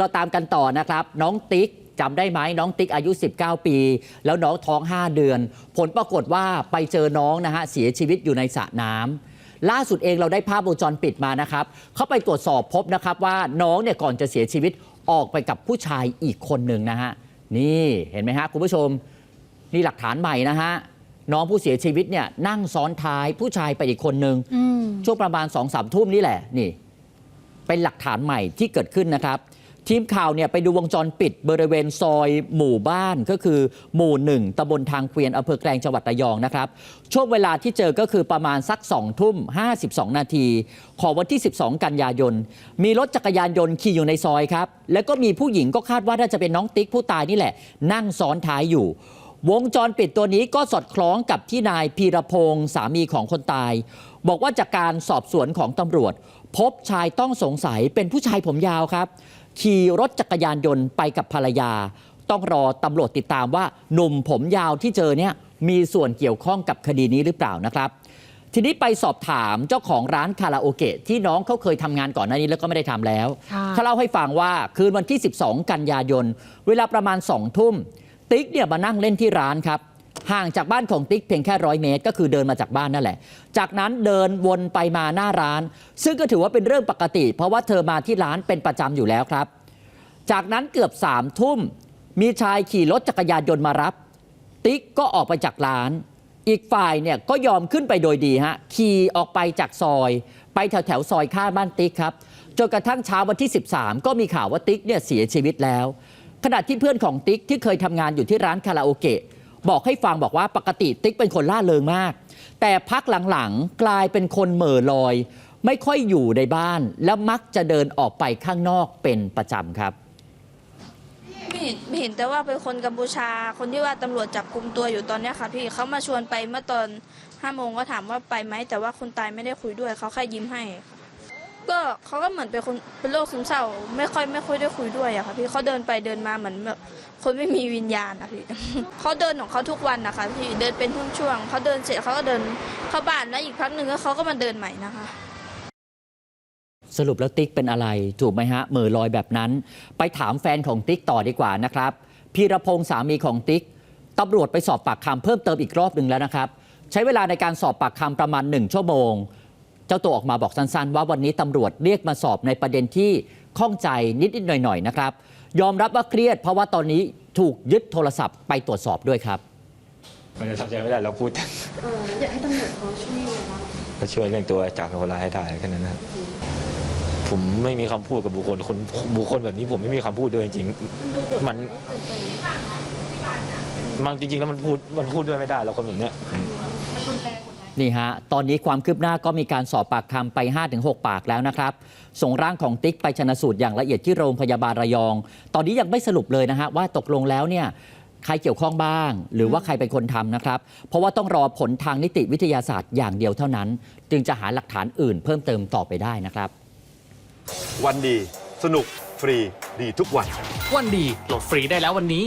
เราตามกันต่อนะครับ น้องติ๊กจำได้ไหมน้องติ๊กอายุ 19 ปี แล้วน้องท้อง 5 เดือน ผลปรากฏว่าไปเจอน้องนะฮะเสียชีวิตอยู่ในสระน้ำล่าสุดเองเราได้ภาพวงจรปิดมานะครับเขาไปตรวจสอบพบนะครับว่าน้องเนี่ยก่อนจะเสียชีวิตออกไปกับผู้ชายอีกคนหนึ่งนะฮะนี่เห็นไหมฮะคุณผู้ชมนี่หลักฐานใหม่นะฮะน้องผู้เสียชีวิตเนี่ยนั่งซ้อนท้ายผู้ชายไปอีกคนหนึ่งอืมช่วงประมาณ2อสามทุ่มนี่แหละนี่ เป็นหลักฐานใหม่ที่เกิดขึ้นนะครับ ทีมข่าวเนี่ยไปดูวงจรปิดบริเวณซอยหมู่บ้านก็คือ หมู่หนึ่งตำบลทางเกวียนอำเภอแกลงจังหวัดระยองนะครับ ช่วงเวลาที่เจอก็คือประมาณสัก2ทุ่ม 52 นาที ของวันที่ 12 กันยายน มีรถจักรยานยนต์ขี่อยู่ในซอยครับ แล้วก็มีผู้หญิงก็คาดว่าน่าจะเป็นน้องติ๊กผู้ตายนี่แหละ นั่งซ้อนท้ายอยู่ วงจรปิดตัวนี้ก็สอดคล้องกับที่นายพีรพงศ์สามีของคนตาย บอกว่าจากการสอบสวนของตำรวจ พบชายต้องสงสัยเป็นผู้ชายผมยาวครับ ขี่รถจักรยานยนต์ไปกับภรรยา ต้องรอตำรวจติดตามว่าหนุ่มผมยาวที่เจอเนี่ยมีส่วนเกี่ยวข้องกับคดีนี้หรือเปล่านะครับ ทีนี้ไปสอบถามเจ้าของร้านคาราโอเกะที่น้องเขาเคยทำงานก่อนหน้านี้แล้วก็ไม่ได้ทำแล้วค่ะเขาเล่าให้ฟังว่าคืนวันที่ 12 กันยายน เวลาประมาณ2ทุ่ม ติ๊กเนี่ยมานั่งเล่นที่ร้านครับ ห่างจากบ้านของติ๊กเพียงแค่ร้อยเมตร ก็คือเดินมาจากบ้านนั่นแหละ จากนั้นเดินวนไปมาหน้าร้าน ซึ่งก็ถือว่าเป็นเรื่องปกติ เพราะว่าเธอมาที่ร้านเป็นประจำอยู่แล้วครับ จากนั้นเกือบสามทุ่มมีชายขี่รถจักรยานยนต์มารับ ติ๊กก็ออกไปจากร้าน อีกฝ่ายเนี่ยก็ยอมขึ้นไปโดยดีฮะขี่ออกไปจากซอย ไปแถวแถวซอยข้างบ้านติ๊กครับจนกระทั่งเช้าวันที่ 13 ก็มีข่าวว่าติ๊กเนี่ยเสียชีวิตแล้ว ขณะที่เพื่อนของติ๊กที่เคยทำงานอยู่ที่ร้านคาราโอเกะ บอกให้ฟังบอกว่าปกติติ๊กเป็นคนล่าเริงมาก แต่พักหลังๆ กลายเป็นคนเหม่อลอย ไม่ค่อยอยู่ในบ้าน และมักจะเดินออกไปข้างนอกเป็นประจำครับไม่เห็นไม่เห็นแต่ว่าเป็นคนกัมพูชา คนที่ว่าตำรวจจับกลุ่มตัวอยู่ตอนเนี้ยค่ะพี่เขามาชวนไปเมื่อตอนห้าโมงก็ถามว่าไปไหมแต่ว่าคนตายไม่ได้คุยด้วยเขาแค่ยิ้มให้ค่ะ ก็เขาก็เหมือนเป็นคนเป็นโรคซึมเศร้า ไม่ค่อยไม่ค่อยได้คุยด้วยอะค่ะพี่เขาเดินไปเดินมาเหมือนแบบคนไม่มีวิญญาณอะพี่เขาเดินของเขาทุกวันนะคะพี่เดินเป็นช่วงๆเขาเดินเสร็จเขาก็เดินเข้าบ้านแล้วอีกพักหนึ่งเขาก็มาเดินใหม่นะคะ สรุปแล้วติ๊กเป็นอะไรถูกไหมฮะมือลอยแบบนั้น ไปถามแฟนของติ๊กต่อดีกว่านะครับพีรพงศ์สามีของติ๊กตำรวจไปสอบปากคำเพิ่มเติมอีกรอบหนึ่งแล้วนะครับ ใช้เวลาในการสอบปากคำประมาณ 1 ชั่วโมง เจ้าตัวออกมาบอกสั้นๆ ว่าวันนี้ตำรวจเรียกมาสอบในประเด็นที่ข้องใจนิดๆหน่อยๆนะครับ ยอมรับว่าเครียดเพราะว่าตอนนี้ถูกยึดโทรศัพท์ไปตรวจสอบด้วยครับ มันจะทำใจไม่ได้เราพูดเอออยากให้ตำรวจเขาช่วยยังไงบ้างก็ช่วยเรื่องตัวจับคนร้ายให้ได้แค่นั้นนะครับผมไม่มีคำพูดกับบุคคลคนบุคคลแบบนี้ผมไม่มีคำพูดด้วยจริงๆมันมันจริงๆแล้วมันพูดมันพูดด้วยไม่ได้แล้วคนแบบเนี้ย นี่ฮะ ตอนนี้ความคืบหน้าก็มีการสอบปากคำไป 5-6 ปากแล้วนะครับ ส่งร่างของติ๊กไปชนสูตรอย่างละเอียดที่โรงพยาบาลระยอง ตอนนี้ยังไม่สรุปเลยนะฮะว่าตกลงแล้วเนี่ยใครเกี่ยวข้องบ้าง หรือว่าใครเป็นคนทำนะครับ เพราะว่าต้องรอผลทางนิติวิทยาศาสตร์อย่างเดียวเท่านั้น จึงจะหาหลักฐานอื่นเพิ่มเติมต่อไปได้นะครับ วันดี สนุก ฟรี ดีทุกวัน วันดีโหลดฟรีได้แล้ววันนี้